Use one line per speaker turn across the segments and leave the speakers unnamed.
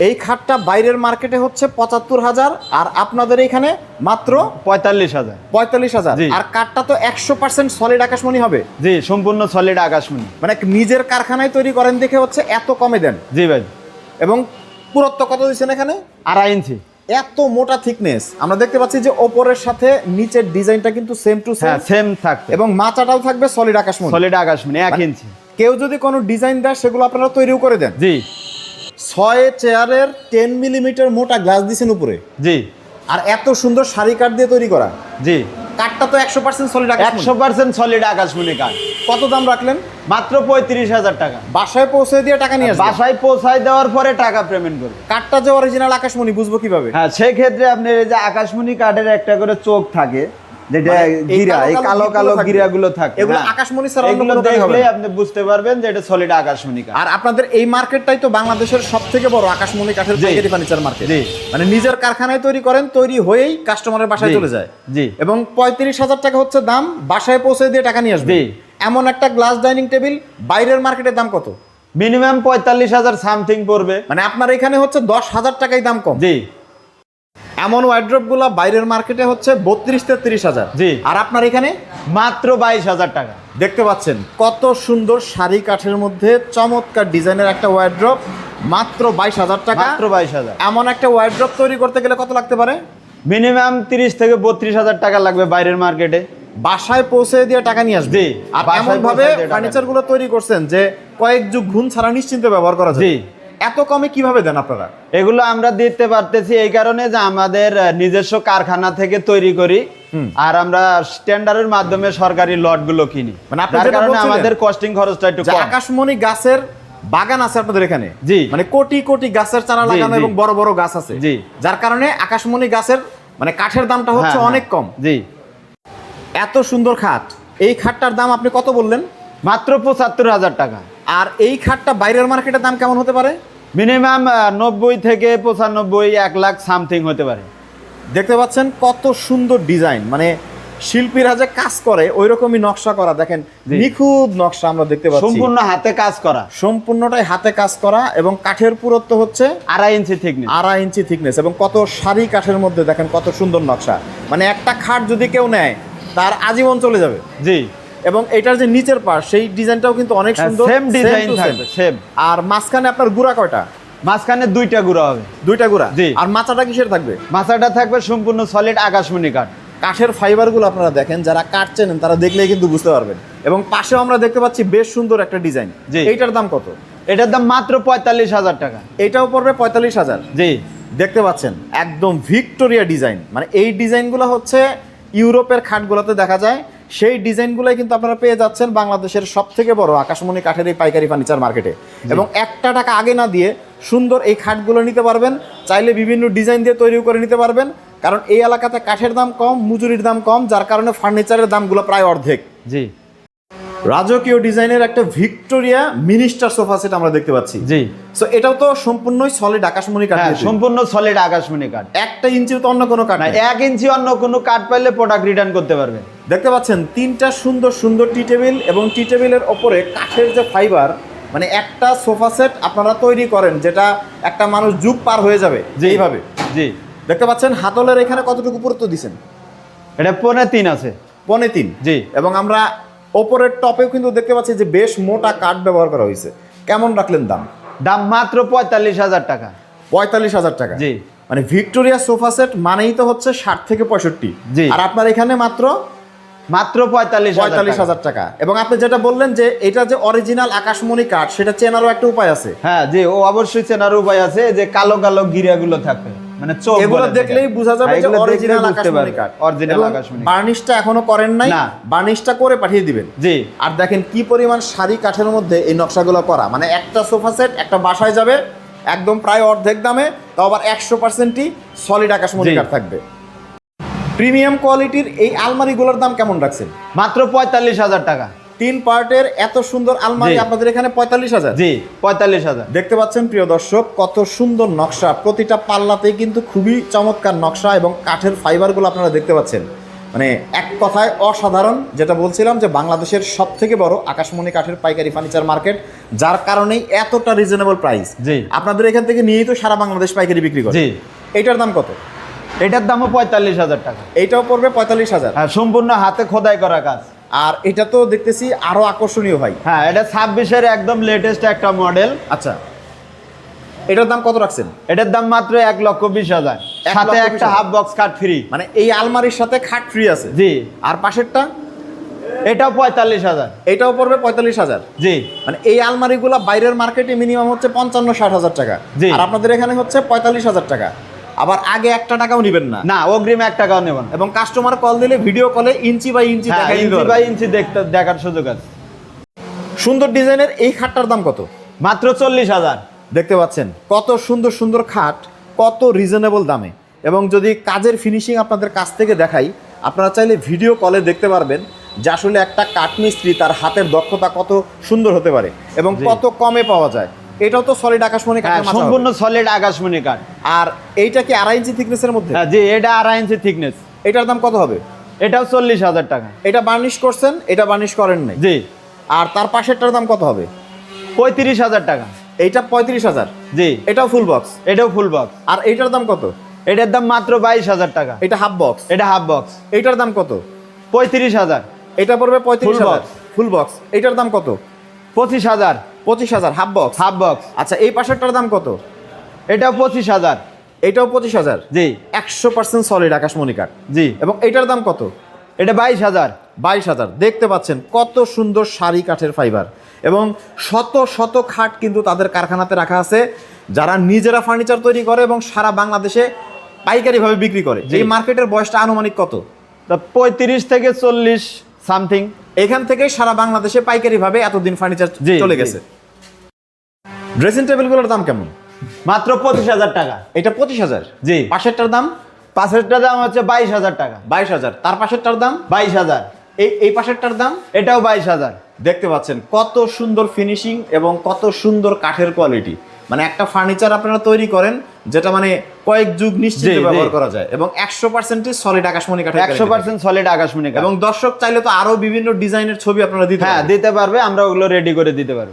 এই খাটটা বাইরের মার্কেটে হচ্ছে পঁচাত্তর হাজার আর আপনাদের এখানে মাত্র
পঁয়তাল্লিশ হাজার।
পঁয়তাল্লিশ হাজার। আর কাঠটা তো একশো পার্সেন্ট সলিড আকাশমণি হবে।
জি সম্পূর্ণ সলিড আকাশমণি।
মানে নিজের কারখানায় তৈরি করেন দেখে হচ্ছে এত কমে দেন।
জি ভাই।
এবং পুরত্ব কত দিচ্ছেন এখানে?
আড়াই ইঞ্চি।
এত মোটা থিকনেস আমরা দেখতে পাচ্ছি যে ওপরের সাথে নিচের ডিজাইনটা কিন্তু সেম টু সেম
সেম থাকবে।
এবং মাচাটাও থাকবে সলিড আকাশমণি।
সলিড আকাশমণি এক
মানে-
ইঞ্চি।
কেউ যদি কোনো ডিজাইন দেয় সেগুলো আপনারা তৈরিও করে দেন।
জি।
ছয় চেয়ারের টেন মিলিমিটার মোটা গ্লাস দিছেন উপরে।
জি।
আর এত সুন্দর শাড়ি কাঠ দিয়ে তৈরি করা।
জি।
কাঠটা তো একশো পার্সেন্ট সলিড
একশো পার্সেন্ট সলিড আকাশমণি কাঠ।
কত দাম রাখলেন?
মাত্র পঁয়ত্রিশ হাজার টাকা।
বাসায় পৌঁছে দিয়ে টাকা নিয়ে
বাসায় পৌঁছায় দেওয়ার পরে টাকা পেমেন্ট করবে।
কাঠটা যে অরিজিনাল আকাশমণি বুঝব কীভাবে?
হ্যাঁ সেক্ষেত্রে আপনার এই যে আকাশমণি কাঠের একটা করে চোখ থাকে যেটা
মানে
গিরা এই কালো কালো। গিরাগুলো থাকে
এগুলো
হ্যাঁ।
আকাশমণি ছাড়া অন্য কোনো না।
আপনি বুঝতে পারবেন যে এটা সলিড আকাশমণি কাঠ।
আর আপনাদের এই মার্কেটটাই তো বাংলাদেশের বড় আকাশমণি কাঠের পাইকারি ফার্নিচার মার্কেট। মানে নিজের কারখানায় তৈরি করেন তৈরি হয়েই কাস্টমারের বাসায় চলে যায়।
জি।
এবং পঁয়ত্রিশ হাজার টাকা হচ্ছে দাম বাসায় পৌঁছে দিয়ে টাকা নিয়ে আসবে। এমন একটা গ্লাস ডাইনিং টেবিল বাইরের মার্কেটের দাম কত?
মিনিমাম পঁয়তাল্লিশ হাজার সামথিং পড়বে।
মানে আপনার এখানে হচ্ছে দশ হাজার টাকাই দাম কম।
জি।
এমন ওয়ার্ড্রপগুলা বাইরের মার্কেটে হচ্ছে বত্রিশ তেত্রিশ হাজার।
জি।
আর আপনার এখানে?
মাত্র বাইশ হাজার টাকা।
দেখতে পাচ্ছেন কত সুন্দর শাড়ি কাঠের মধ্যে চমৎকার ডিজাইনের একটা ওয়ার্ড্রপ মাত্র বাইশ হাজার টাকা।
মাত্র বাইশ হাজার।
এমন একটা ওয়ার্ড্রপ তৈরি করতে গেলে কত লাগতে পারে?
মিনিমাম তিরিশ থেকে বত্রিশ হাজার টাকা লাগবে বাইরের মার্কেটে
বাসায় পৌঁছে দিয়ে টাকা নিয়ে আসবে। আর এমন ভাবে ফার্নিচারগুলো তৈরি করছেন যে কয়েক যুগ ঘুম ছাড়া নিশ্চিন্তে ব্যবহার করা যায়।
জি।
এত কমে কীভাবে দেন আপনারা?
এগুলো আমরা দিতে পারতেছি এই কারণে যে আমাদের নিজস্ব কারখানা থেকে তৈরি করি আর আমরা স্ট্যান্ডার্ডের মাধ্যমে সরকারি লটগুলো কিনি।
মানে
কারণে আমাদের কস্টিং খরচটা একটু কম।
আকাশমণি গাছের বাগান আছে আপনাদের এখানে?
জি।
মানে কোটি কোটি গাছের চারা লাগানো এবং বড় বড় গাছ আছে।
জি।
যার কারণে আকাশমণি গাছের মানে কাঠের দামটা হচ্ছে
হ্যাঁ,
অনেক কম।
জি।
এত সুন্দর খাট। এই খাটটার দাম আপনি কত বললেন?
মাত্র পঁচাত্তর হাজার টাকা।
আর এই খাটটা বাইরের মার্কেটের দাম কেমন হতে পারে?
মিনিমাম নব্বই থেকে পঁচানব্বই এক লাখ সামথিং হতে পারে।
দেখতে পাচ্ছেন কত সুন্দর ডিজাইন। মানে শিল্পীরা যে কাজ করে ওই রকমই নকশা করা। দেখেন। নিখুঁত নকশা আমরা দেখতে পাচ্ছি।
সম্পূর্ণ হাতে কাজ করা।
সম্পূর্ণটাই হাতে কাজ করা এবং কাঠের পুরত্ব হচ্ছে
আড়াই ইঞ্চি থিকনেস
আড়াই ইঞ্চি থিকনেস এবং কত সারি কাঠের মধ্যে দেখেন কত সুন্দর নকশা। মানে একটা খাট যদি কেউ নেয় তার আজীবন চলে যাবে।
জি।
এবং এটার যে নিচের পাশ সেই ডিজাইনটাও কিন্তু অনেক সুন্দর
সেম ডিজাইন থাকবে সেম
আর মাঝখানে আপনার গুড়া কয়টা?
মাঝখানে দুইটা গুঁড়ো হবে।
দুইটা গুড়া?
জি।
আর মাচাটা কিসের থাকবে?
মাথাটা থাকবে সম্পূর্ণ সলিড আকাশমণি কাঠ।
কাঠের ফাইবারগুলো আপনারা দেখেন যারা কাঠ চেনেন তারা দেখলেই কিন্তু বুঝতে পারবেন। এবং পাশেও আমরা দেখতে পাচ্ছি বেশ সুন্দর একটা ডিজাইন।
জি।
এইটার দাম কত?
এটার দাম মাত্র পঁয়তাল্লিশ হাজার টাকা।
এটাও পড়বে পঁয়তাল্লিশ হাজার।
জি।
দেখতে পাচ্ছেন একদম ভিক্টোরিয়া ডিজাইন। মানে এই ডিজাইনগুলো হচ্ছে ইউরোপের খাটগুলোতে দেখা যায়। সেই ডিজাইনগুলোই কিন্তু আপনারা পেয়ে যাচ্ছেন বাংলাদেশের সব থেকে বড় আকাশমণি কাঠের এই পাইকারি ফার্নিচার মার্কেটে। এবং একটা টাকা আগে না দিয়ে সুন্দর এই খাটগুলো নিতে পারবেন চাইলে বিভিন্ন ডিজাইন দিয়ে তৈরি করে নিতে পারবেন। কারণ এই এলাকাতে কাঠের দাম কম মজুরির দাম কম যার কারণে ফার্নিচারের দামগুলো প্রায় অর্ধেক।
জি।
রাজকীয় ডিজাইনের একটা ভিক্টোরিয়া মিনিস্টার সোফা সেট আমরা দেখতে পাচ্ছি।
জি।
সো এটাও তো সম্পূর্ণই সলিড আকাশমণি কাঠ
হ্যাঁ সম্পূর্ণ সলিড আকাশমণি কাঠ।
একটা ইঞ্চিও তো অন্য কোনো কাঠ
না এক ইঞ্চি অন্য কোনো কাঠ পাইলে প্রোডাক্ট রিটার্ন করতে পারবে।
দেখতে পাচ্ছেন তিনটা সুন্দর সুন্দর টি টেবিল এবং টি টেবিলের ওপরে কাঠের যে ফাইবার মানে একটা সোফা সেট আপনারা তৈরি করেন যেটা একটা মানুষ যুগ পার হয়ে যাবে
জি।
এইভাবে।
জি।
দেখতে পাচ্ছেন হাতলের এখানে কতটুকু পুরুত্ব দিছেন
এটা পনে তিন আছে।
পনে তিন।
জি।
এবং আমরা ওপরের টপেও কিন্তু দেখতে পাচ্ছি যে বেশ মোটা কাঠ ব্যবহার করা হয়েছে। কেমন রাখলেন দাম?
দাম মাত্র পঁয়তাল্লিশ হাজার টাকা।
পঁয়তাল্লিশ হাজার টাকা।
জি।
মানে ভিক্টোরিয়া সোফা সেট মানেই তো হচ্ছে ষাট থেকে পঁয়ষট্টি।
জি।
আর আপনার এখানে মাত্র
মাত্র পঁয়তাল্লিশ
পঁয়তাল্লিশ হাজার টাকা। এবং আপনি যেটা বললেন যে এটা যে অরিজিনাল আকাশমণি কাঠ সেটা চেনারও একটা উপায় আছে।
হ্যাঁ জি ও অবশ্যই চেনার উপায় আছে যে কালো কালো গিরাগুলো থাকবে। মানে চোখ
এগুলো দেখলেই বোঝা যাবে
হ্যাঁ,
যে অরিজিনাল আকাশমণি কাঠ
অরিজিনাল আকাশমণি।
বার্নিশটা এখনও করেন নাই
না।
বার্নিশটা করে পাঠিয়ে দিবেন।
জি।
আর দেখেন কি পরিমাণ শাড়ি কাঠের মধ্যে এই নকশাগুলো করা। মানে একটা সোফা সেট একটা বাসায় যাবে একদম প্রায় অর্ধেক দামে তাও আবার একশো পার্সেন্টই সলিড আকাশমণি। কাঠ থাকবে। প্রিমিয়াম কোয়ালিটির এই আলমারিগুলোর দাম কেমন রাখছেন?
মাত্র পঁয়তাল্লিশ হাজার টাকা।
তিন পার্টের এত সুন্দর আলমারি আপনাদের এখানে পঁয়তাল্লিশ হাজার।
জি পঁয়তাল্লিশ হাজার।
দেখতে পাচ্ছেন প্রিয় দর্শক কত সুন্দর নকশা। প্রতিটা পাল্লাতেই কিন্তু খুবই চমৎকার নকশা এবং কাঠের ফাইবারগুলো আপনারা দেখতে পাচ্ছেন। মানে এক কথায় অসাধারণ যেটা বলছিলাম যে বাংলাদেশের সব থেকে বড় আকাশমণি কাঠের পাইকারি ফার্নিচার মার্কেট যার কারণেই এতটা রিজনেবল প্রাইস
জি।
আপনাদের এখান থেকে নিয়েই তো সারা বাংলাদেশ পাইকারি বিক্রি করে।
জি।
এটার দাম কত?
এটার দামও পঁয়তাল্লিশ হাজার টাকা।
এইটাও পড়বে পঁয়তাল্লিশ হাজার।
হ্যাঁ সম্পূর্ণ হাতে খোদাই করা কাজ।
আর এটা তো দেখতেছি আরও আকর্ষণীয় ভাই।
হ্যাঁ এটা ছাব্বিশের একদম লেটেস্ট একটা মডেল
আচ্ছা। এটার দাম কত রাখছেন?
এটার দাম মাত্র এক লক্ষ বিশ হাজার। সাথে একটা হাফ বক্স কাট ফ্রি
মানে এই আলমারির সাথে খাট ফ্রি আছে?
জি।
আর পাশেরটা?
এটাও পঁয়তাল্লিশ হাজার।
এটাও পড়বে পঁয়তাল্লিশ হাজার?
জি।
মানে এই আলমারিগুলো বাইরের মার্কেটে মিনিমাম হচ্ছে পঞ্চান্ন ষাট হাজার টাকা।
জি।
আর আপনাদের এখানে হচ্ছে পঁয়তাল্লিশ হাজার টাকা। আবার আগে একটা টাকাও নেবেন না।
না অগ্রিম এক টাকাও নেবেন
এবং কাস্টমার কল দিলে ভিডিও কলে ইঞ্চি বাই ইঞ্চি
হ্যাঁ, ইঞ্চি বাই ইঞ্চি দেখতে দেখার সুযোগ আছে।
সুন্দর ডিজাইনের এই খাটটার দাম কত?
মাত্র চল্লিশ হাজার।
দেখতে পাচ্ছেন কত সুন্দর সুন্দর খাট কত রিজনেবল দামে। এবং যদি কাজের ফিনিশিং আপনাদের কাছ থেকে দেখাই আপনারা চাইলে ভিডিও কলে দেখতে পারবেন যে আসলে একটা কাঠমিস্ত্রি তার হাতের দক্ষতা কত সুন্দর হতে পারে এবং কত কমে পাওয়া যায়। এটাও তো সলিড আকাশমণি
হ্যাঁ
কাঠের
সম্পূর্ণ সলিড আকাশমণি কাঠ
আর এইটা কি আড়াই ইঞ্চি থিকনেসের মধ্যে?
হ্যাঁ জি এটা আড়াই ইঞ্চি থিকনেস
এটার দাম কত হবে?
এটাও চল্লিশ হাজার টাকা।
এটা বার্নিশ করছেন এটা বার্নিশ করেন নাই।
জি।
আর তার পাশেরটার দাম কত হবে?
পঁয়ত্রিশ হাজার টাকা।
এইটা পঁয়ত্রিশ হাজার।
জি।
এটাও ফুল বক্স
এটাও ফুল বক্স
আর এইটার দাম কত?
এটার দাম মাত্র বাইশ হাজার টাকা।
এটা হাফ বক্স
এটা হাফ বক্স
এইটার দাম কত?
পঁয়ত্রিশ হাজার।
এটা পড়বে পঁয়ত্রিশ হাজার। ফুল বক্স এইটার দাম কত?
পঁচিশ হাজার।
পঁচিশ হাজার হাফ বক্স
হাফ বক্স
আচ্ছা এই পাশেরটার দাম কত?
এটাও পঁচিশ হাজার।
এটাও পঁচিশ হাজার?
জি।
একশো পার্সেন্ট সলিড আকাশমণি কাঠ
জি।
এবং এইটার দাম কত?
এটা বাইশ হাজার।
বাইশ হাজার। দেখতে পাচ্ছেন কত সুন্দর শাড়ি কাঠের ফাইবার এবং শত শত খাট কিন্তু তাদের কারখানাতে রাখা আছে যারা নিজেরা ফার্নিচার তৈরি করে এবং সারা বাংলাদেশে পাইকারিভাবে বিক্রি করে। এই মার্কেটের বয়সটা আনুমানিক কত?
পঁয়ত্রিশ থেকে চল্লিশ সামথিং।
এখান থেকে সারা বাংলাদেশে পাইকারিভাবে এতদিন ফার্নিচার চলে গেছে। ড্রেসিং টেবিলগুলোর দাম কেমন?
মাত্র পঁচিশ হাজার টাকা।
এটা পঁচিশ হাজার?
জি।
পাশেরটার দাম?
পাশেরটার দাম হচ্ছে বাইশ হাজার টাকা।
বাইশ হাজার। তার পাশেরটার দাম?
বাইশ হাজার।
এই এই পাশেরটার দাম?
এটাও বাইশ হাজার।
দেখতে পাচ্ছেন কত সুন্দর ফিনিশিং এবং কত সুন্দর কাঠের কোয়ালিটি মানে একটা ফার্নিচার আপনারা তৈরি করেন যেটা মানে কয়েক যুগ নিশ্চিত ব্যবহার করা যায় এবং একশো পার্সেন্টেজ সলিড আকাশমণি কাঠ
একশো পার্সেন্ট সলিড আকাশমণি।
এবং দর্শক চাইলে তো আরও বিভিন্ন ডিজাইনের ছবি আপনারা দিতে
হ্যাঁ দিতে পারবে আমরা ওগুলো রেডি করে দিতে পারব।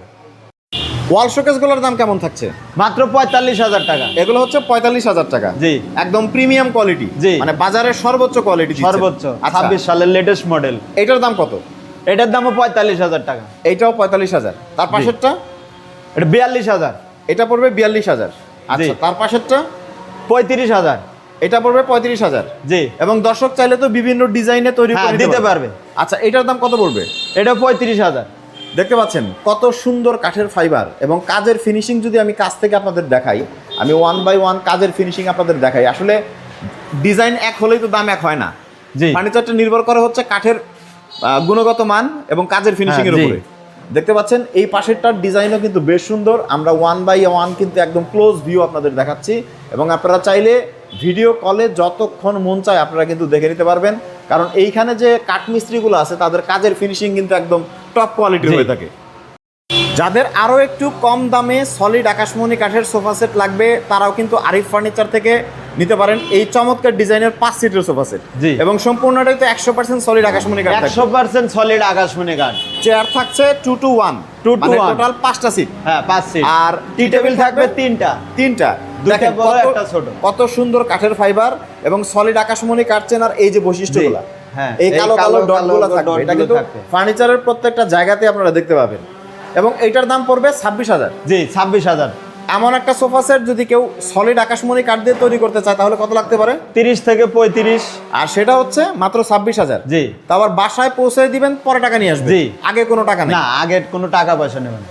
ওয়াল শোকেসগুলোর দাম কেমন থাকছে?
মাত্র পঁয়তাল্লিশ হাজার টাকা।
এগুলো হচ্ছে পঁয়তাল্লিশ হাজার টাকা।
জি।
একদম প্রিমিয়াম কোয়ালিটি।
জি।
মানে বাজারের সর্বোচ্চ কোয়ালিটি
সর্বোচ্চ ছাব্বিশ সালের লেটেস্ট মডেল
এটার দাম কত?
এটার দামও পঁয়তাল্লিশ হাজার টাকা।
এইটাও পঁয়তাল্লিশ হাজার। তার পাশেরটা?
এটা বিয়াল্লিশ হাজার।
এটা পড়বে বিয়াল্লিশ হাজার। আচ্ছা তার পাশেরটা?
পঁয়ত্রিশ হাজার।
এটা পড়বে পঁয়ত্রিশ হাজার।
জি।
এবং দর্শক চাইলে তো বিভিন্ন ডিজাইনে তৈরি
হ্যাঁ
করে
দিতে পারবে।
আচ্ছা এটার দাম কত পড়বে?
এটা পঁয়ত্রিশ হাজার।
দেখতে পাচ্ছেন কত সুন্দর কাঠের ফাইবার এবং কাজের ফিনিশিং যদি আমি কাছ থেকে আপনাদের দেখাই আমি ওয়ান বাই ওয়ান কাজের ফিনিশিং আপনাদের দেখাই। আসলে ডিজাইন এক হলেই তো দাম এক হয় না।
জি।
ফার্নিচারটা নির্ভর করে হচ্ছে কাঠের গুণগত মান এবং কাজের ফিনিশিং এর
হ্যাঁ,
উপরে। দেখতে পাচ্ছেন এই পাশেরটার ডিজাইনও কিন্তু বেশ সুন্দর। আমরা ওয়ান বাই ওয়ান কিন্তু একদম ক্লোজ ভিউ আপনাদের দেখাচ্ছি এবং আপনারা চাইলে ভিডিও কলে যতক্ষণ মন চায় আপনারা কিন্তু দেখে নিতে পারবেন। কারণ এইখানে যে কাঠমিস্ত্রিগুলো আছে তাদের কাজের ফিনিশিং কিন্তু একদম টপ কোয়ালিটির হয়ে থাকে। যাদের আরও একটু কম দামে সলিড আকাশমণি কাঠের সোফা সেট লাগবে তারাও কিন্তু আরিফ ফার্নিচার থেকে নিতে পারেন। এই চমৎকার ডিজাইনের পাঁচ সিটের সোফা সেট।
জি।
এবং সম্পূর্ণটাই তো একশো পার্সেন্ট সলিড আকাশমণি কাঠ
একশো পার্সেন্ট সলিড আকাশমণি কাঠ।
চেয়ার থাকছে two two one
2 to 1
total পাঁচটা সিট
হ্যাঁ পাঁচ সিট
আর
টি টেবিল থাকবে তিনটা।
তিনটা। দেখেন
বড়,
কত-
একটা ছোট।
কত সুন্দর কাঠের ফাইবার এবং সলিড আকাশমণি কাটছেন আর এই যে বৈশিষ্ট্যগুলো। এই
এই
কালো কালো ডটগুলো থাকবে এটা কিন্তু ফার্নিচারের প্রত্যেকটা জায়গাতে আপনারা দেখতে পাবেন। এবং এইটার দাম পড়বে ছাব্বিশ হাজার।
জি ছাব্বিশ হাজার।
এমন একটা সোফা সেট যদি কেউ সলিড আকাশমণি কাঠ দিয়ে তৈরি করতে চায় তাহলে কত লাগতে পারে?
তিরিশ থেকে পঁয়ত্রিশ।
আর সেটা হচ্ছে মাত্র ছাব্বিশ হাজার।
জি।
তা আবার বাসায় পৌঁছে দিবেন পরে টাকা নিয়ে আসবে।
জি।
আগে কোনো টাকা
না আগে কোনো টাকা পয়সা নেবেন।